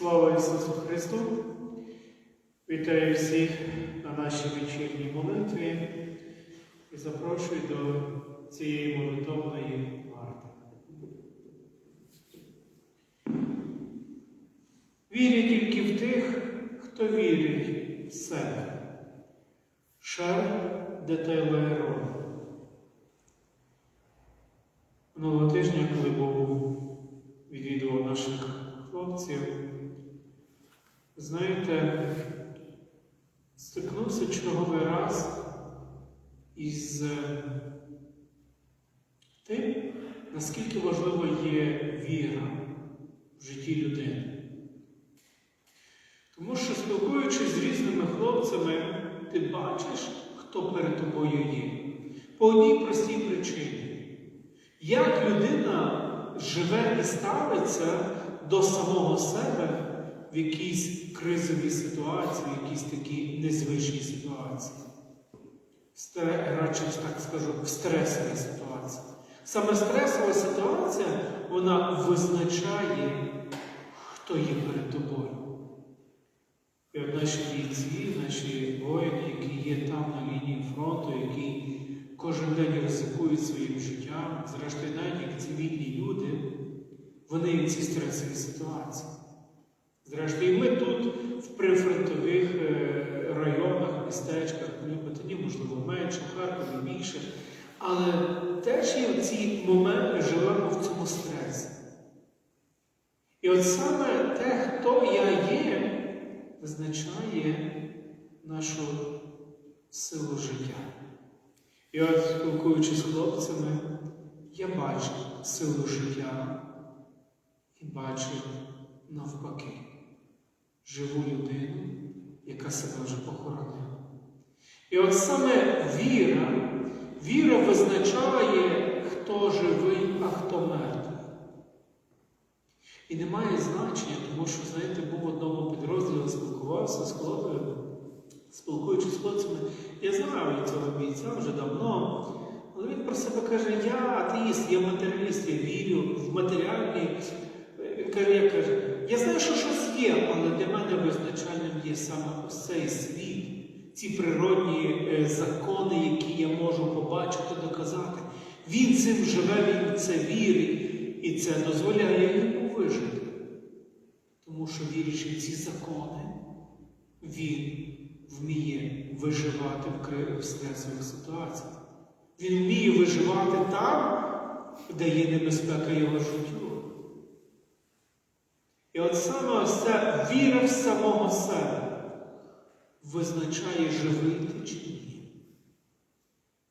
Ісусу Христу. Вітаю всіх на нашій вечірній молитві і запрошую до цієї молитовної варти. Вірю тільки в тих, хто вірить в себе. Шар Детайлеро. Минулого тижня, коли був відвідував наших хлопців, знаєте, стикнувся черговий раз із е, тим, наскільки важлива є віра в житті людини. Тому що, спілкуючись з різними хлопцями, ти бачиш, хто перед тобою є. По одній простій причині. Як людина живе і ставиться до самого себе в якійсь кризовій ситуації, в якійсь такій незвичній ситуації. Радше так скажу, в стресовій ситуації. Саме стресова ситуація, вона визначає, хто є перед тобою. І от наші бійці, наші воїни, які є там на лінії фронту, які кожен день ризикують своїм життям, зрештою, навіть як цивільні люди, вони в цій стресовій ситуації. Зрештою, ми тут, в прифронтових е, районах, містечках, в Люботині, можливо, менше, Харкові більше. Але теж є ці моменти живемо в цьому стресі. І от саме те, хто я є, визначає нашу силу життя. І от, спілкуючись з хлопцями, я бачив силу життя і бачив навпаки живу людину, яка себе вже похоронила. І от саме віра, віра визначає, хто живий, а хто мертвий. І немає значення, тому що, знаєте, був в одному підрозділі, спілкувався з хлопцями, спілкуючись з хлопцями, я знаю цього бійця вже давно, але він про себе каже, я атеїст, я матеріаліст, я вірю в матеріальні. Він каже, я каже, я знаю, що щось є, але для мене визначальним є саме ось цей світ, ці природні е, закони, які я можу побачити, доказати. Він цим живе, він це вірить, і це дозволяє йому вижити. Тому що вірячи в ці закони, він вміє виживати в стресових ситуаціях. Він вміє виживати там, де є небезпека його життю. І от саме ось віра в самого себе визначає, живий ти чи ні.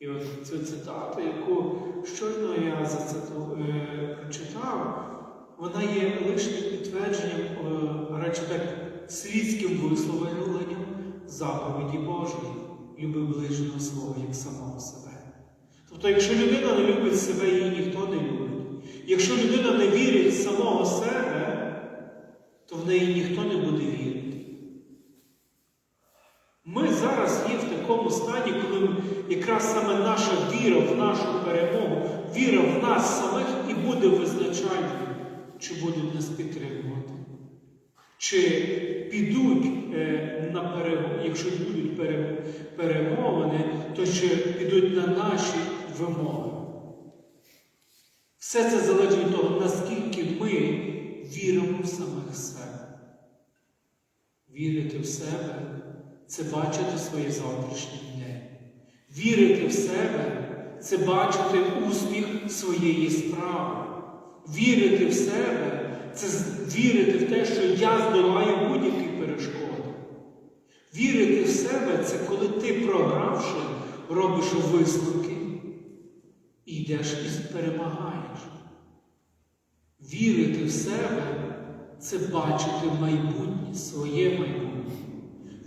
І от цю цитату, яку щойно я зациту, е, прочитав, вона є лишнім підтвердженням, е, радше так, світським висловленням заповіді Божої, люби ближнього свого як самого себе. Тобто, якщо людина не любить себе, її ніхто не любить. Якщо людина не вірить в самого себе, то в неї ніхто не буде вірити. Ми зараз є в такому стані, коли ми- якраз саме наша віра в нашу перемогу, віра в нас самих і буде визначальною, чи будуть нас підтримувати, чи підуть е, на перемогу, якщо будуть пере- перемовини, то чи підуть на наші вимоги. Все це залежить від того, наскільки ми віримо в самих себе. Вірити в себе це бачити своє завтрашнє день. Вірити в себе це бачити успіх своєї справи. Вірити в себе це вірити в те, що я здолаю будь-які перешкоди. Вірити в себе це коли ти, програвши, робиш висновки і йдеш і перемагаєш. Вірити в себе це бачити майбутнє, своє майбутнє.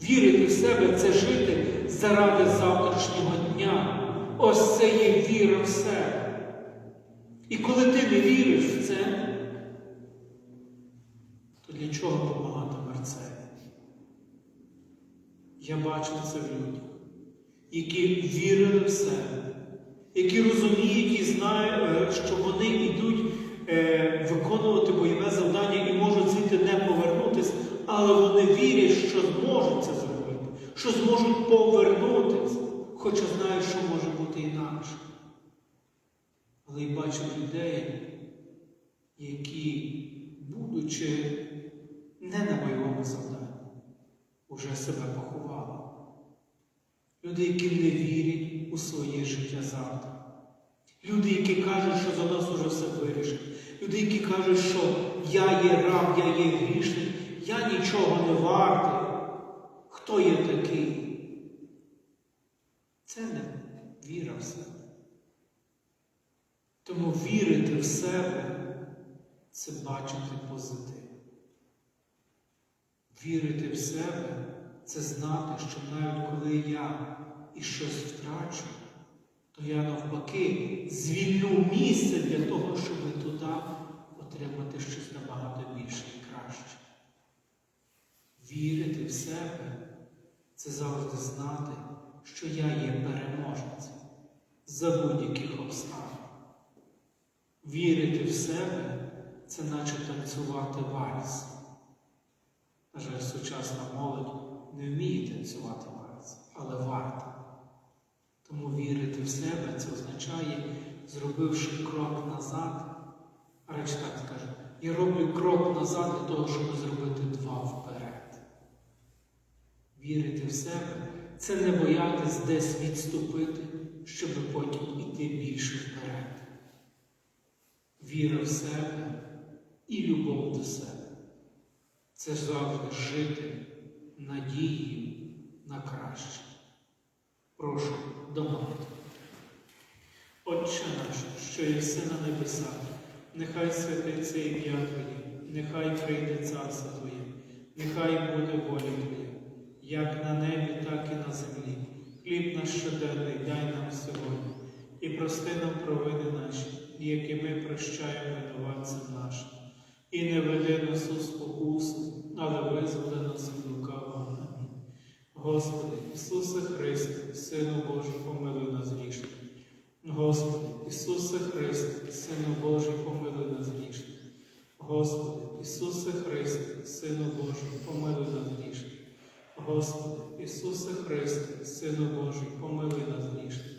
Вірити в себе це жити заради завтрашнього дня. Ось це є віра в себе. І коли ти не віриш в це, то для чого допомагати мерцеві? Я бачу це в людях, які вірили в себе, які розуміють і знають, е, що вони йдуть е, виконувати бойове завдання і можуть звідти не повернутися, а вони вірять, що зможуть це зробити, що зможуть повернутися, хоча знають, що може бути інакше. Але й бачать людей, які, будучи не на бойовому завданні, уже себе поховали. Люди, які не вірять у своє життя завтра. Люди, які кажуть, що за нас уже все вирішено. Люди, які кажуть, що я є раб, я є грішник, я нічого не вартий. Хто я такий? Це не віра в себе. Тому вірити в себе це бачити позитив. Вірити в себе це знати, що навіть коли я і щось втрачу, то я навпаки звільню місце для того, щоб туди отримати щось набагато більше і краще. Вірити в себе це завжди знати, що я є переможецем за будь-яких обставин. Вірити в себе це наче танцювати вальс. На жаль, сучасна молодь не вміє танцювати вальс, але варто. Тому вірити в себе це означає, зробивши крок назад, а речі так скажу, я роблю крок назад для того, щоб зробити два вперед. Вірити в себе це не боятись десь відступити, щоб потім іти більше вперед. Віра в себе і любов до себе. Це завжди жити надією на краще. Прошу домовити. Отче наш, що єси на небесах, нехай святиться ім'я Твоє, нехай прийде царство Твоє, нехай буде воля Твоя, як на небі, так і на землі. Хліб наш щоденний дай нам сьогодні, і прости нам провини наші, які ми прощаємо винуватцям нашим. І не веди нас у спокусу, але визволи нас від лукавого. Господи, Ісусе Христе, Сину Божий, помилуй нас грішних. Господи, Ісусе Христе, Сину Божий, помилуй нас грішних. Господи, Ісусе Христе, Сину Божий, помилуй нас грішних. Господи, Ісусе Христе, Сину Божий, помилуй нас грішних.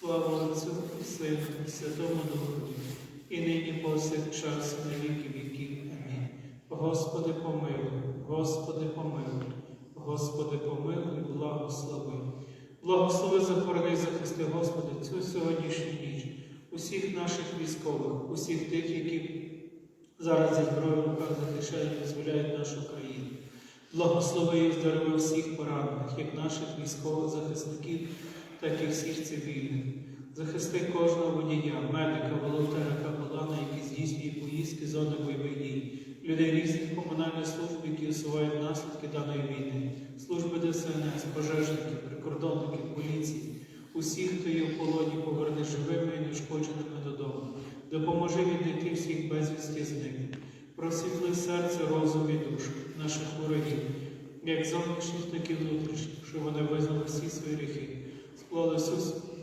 Слава Отцю і Сину, і Святому Духу, і нині повсякчас, на віки віків. Амінь. Господи, помилуй, Господи, помилуй, Господи, помилуй, благослови. Благослови, захорони, захисти, Господи, цю сьогоднішню ніч, усіх наших військових, усіх тих, які зараз зі зброєю руках захищають і дозволяють нашу країну. Благослови і здорови всіх поранених, як наших військових захисників, так і всіх цивільних. Захисти кожного водія, медика, волонтера, капелана, які здійснює поїздки з зони бойових дій, людей різних комунальних служб, які усувають наслідки даної війни, служби ДСНС, пожежників, прикордонників, поліції, усіх, хто є в полоні, поверни живими і неушкодженими додому. Допоможи віднайти всіх безвісті зниклих. Просвітли серце, розум і душу наших ворогів, як зовнішніх, так і внутрішніх, щоб вони визнали всі свої гріхи, склали всю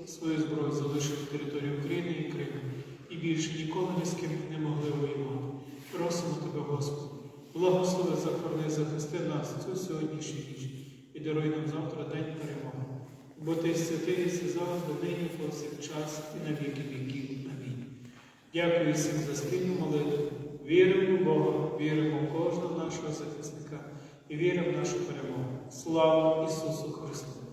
свою зброю, залишили територію України і Криму, і більше ніколи ні з ким не могли воювати. Просимо тебе, Господи, благослови, захорони, захисти нас цю сьогоднішню ніч і даруй нам завтра день перемоги. Бо ти святий, і завжди, нині, повсякчас і на віки віків. Амінь. Дякую всім за спільну молитву. Віримо в Бога, віримо в кожного нашого захисника і віримо в нашу перемогу. Слава Ісусу Христу!